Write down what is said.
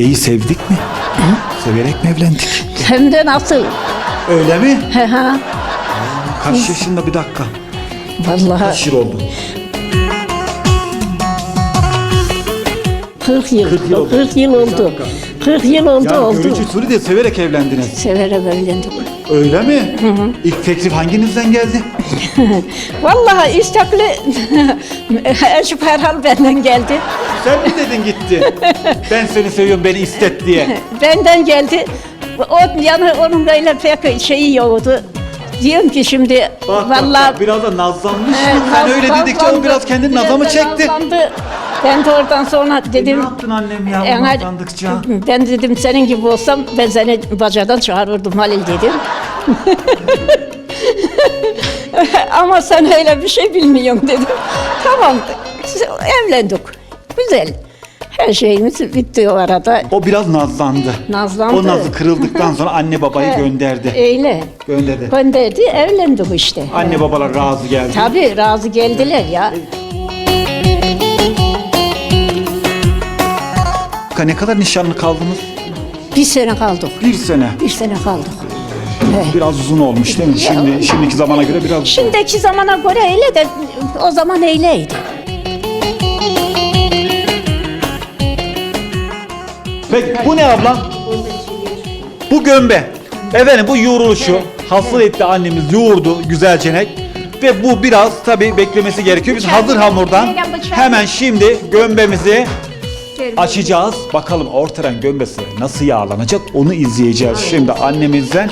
beyi sevdik mi? Severek mi evlendik? Hem de nasıl? Öyle mi? He ha. Kaç yaşında bir dakika? Vallahi Kaç yıl oldu? 40 yıl. 40 yıl oldu. 40 yıl oldu. 40 yıl oldu Yani oldu. görücü usulü de severek evlendiniz. Severek evlendik. Öyle mi? İlk teklif hanginizden geldi? Vallahi istekli Eşip herhal benden geldi. Sen mi dedin gitti? ben seni seviyorum beni istet diye. Benden geldi. O yani onun öyle pek şeyi yoktu. Diyorum ki şimdi Bak, vallahi bak, bak, biraz da nazlanmış. He, Sen öyle dedikçe o biraz kendini naza mı çekti? nazlandı. Ben de oradan sonra dedim. ne yaptın annem ya "En hadi- nazlandıkça? Ben dedim senin gibi olsam ben seni bacadan çağırırdım Halil dedim. Ama sen öyle bir şey bilmiyorsun dedim. Tamam evlendik. Güzel. Her şeyimiz bitti o arada. O biraz nazlandı. Nazlandı. O nazı kırıldıktan sonra anne babayı gönderdi. Öyle. Gönderdi. Gönderdi evlendik işte. Anne babalar razı geldi. Tabii razı geldiler ya. Ne kadar nişanlı kaldınız? Bir sene kaldık. Bir sene. Bir sene kaldık. Biraz uzun olmuş değil mi? Şimdi şimdiki zamana göre biraz Şimdiki zamana göre öyle de o zaman öyleydi. Peki bu ne ablam? Bu gömbe. Efendim bu yoğruluşu hasıl etti annemiz yoğurdu güzelcenek. Ve bu biraz tabi beklemesi gerekiyor. Biz hazır hamurdan hemen şimdi gömbemizi açacağız. Bakalım ortadan gömbesi nasıl yağlanacak onu izleyeceğiz. Şimdi annemizden